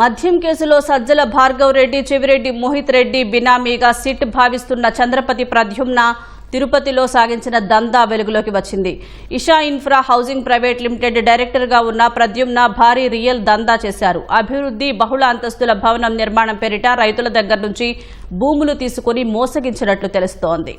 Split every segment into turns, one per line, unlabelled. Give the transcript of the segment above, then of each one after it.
మద్యం కేసులో సజ్జల భార్గవ్ రెడ్డి చెవిరెడ్డి మోహిత్ రెడ్డి బినామీగా సిట్ భావిస్తున్న చంద్రపతి ప్రద్యుమ్న తిరుపతిలో సాగించిన దందా వెలుగులోకి వచ్చింది. Isha infra housing private limited డైరెక్టర్గా ఉన్న ప్రద్యుమ్న భారీ రియల్ దందా చేశారు. అభివృద్ధి బహుళ అంతస్తుల భవనం నిర్మాణం పేరిట రైతుల దగ్గర నుంచి భూములు తీసుకుని మోసగించినట్లు తెలుస్తోంది.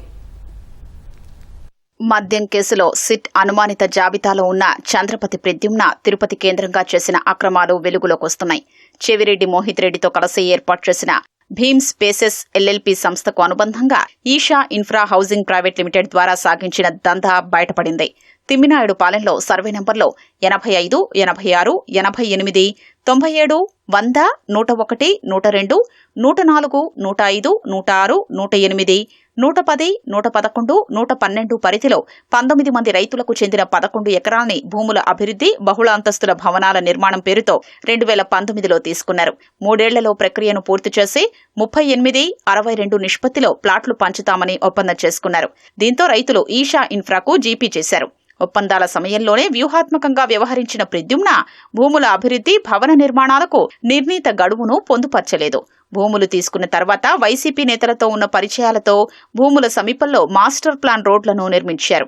మద్యం కేసులో సిట్ అనుమానిత జాబితాలో ఉన్న చంద్రపతి ప్రద్యుమ్న తిరుపతి కేంద్రంగా చేసిన అక్రమాలు వెలుగులోకి వస్తున్నాయి. చెవిరెడ్డి మోహిత్ రెడ్డితో కలిసి ఏర్పాటు చేసిన భీమ్ స్పేసెస్ ఎల్ఎల్పి సంస్థకు అనుబంధంగా Isha infra housing private limited ద్వారా సాగించిన దందా బయటపడింది. తిమ్మినాయుడు పాలెంలో సర్వే నెంబర్లో ఎనభై ఐదు ఎనభై ఆరు ఎనభై ఎనిమిది తొంభై ఏడు వంద నూట ఒకటి నూట రెండు నూట నాలుగు నూట ఐదు నూట ఆరు నూట ఎనిమిది నూట పది నూట పదకొండు నూట పన్నెండు పరిధిలో పంతొమ్మిది మంది రైతులకు చెందిన పదకొండు ఎకరాల్ని భూముల అభివృద్ధి బహుళ అంతస్తుల భవనాల నిర్మాణం పేరుతో రెండు వేల పంతొమ్మిదిలో తీసుకున్నారు. మూడేళ్ళలో ప్రక్రియను పూర్తి చేసి ముప్పై ఎనిమిది అరవై రెండు నిష్పత్తిలో ప్లాట్లు పంచుతామని ఒప్పందం చేసుకున్నారు. దీంతో రైతులు ఈషా ఇన్ఫ్రాకు జీపీ చేశారు. ఒప్పందాల సమయంలోనే వ్యూహాత్మకంగా వ్యవహరించిన ప్రద్యుమ్న భూముల అభివృద్ధి భవన నిర్మాణాలకు నిర్ణీత గడువును పొందుపర్చలేదు. భూములు తీసుకున్న తర్వాత వైసీపీ నేతలతో ఉన్న పరిచయాలతో భూముల సమీపంలో మాస్టర్ ప్లాన్ రోడ్లను నిర్మించారు.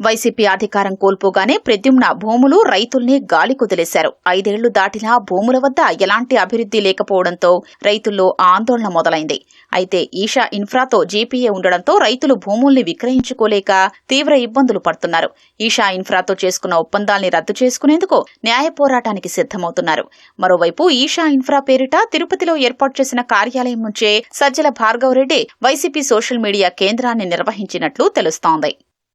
వైసీపీ అధికారం కోల్పోగానే ప్రద్యుమ్న భూములు రైతుల్ని గాలి కుదిలేశారు. ఐదేళ్ళు దాటినా భూముల వద్ద ఎలాంటి అభివృద్ధి లేకపోవడంతో రైతుల్లో ఆందోళన మొదలైంది. అయితే ఈషా ఇన్ఫ్రాతో జీపీఏ ఉండడంతో రైతులు భూముల్ని విక్రయించుకోలేక తీవ్ర ఇబ్బందులు పడుతున్నారు. ఈషా ఇన్ఫ్రాతో చేసుకున్న ఒప్పందాల్ని రద్దు చేసుకునేందుకు న్యాయ పోరాటానికి సిద్దమవుతున్నారు మరోవైపు ఈషా ఇన్ఫ్రా పేరిట తిరుపతిలో ఏర్పాటు చేసిన కార్యాలయం నుంచే సజ్జల భార్గవరెడ్డి వైసీపీ సోషల్ మీడియా కేంద్రాన్ని నిర్వహించినట్లు తెలుస్తోంది.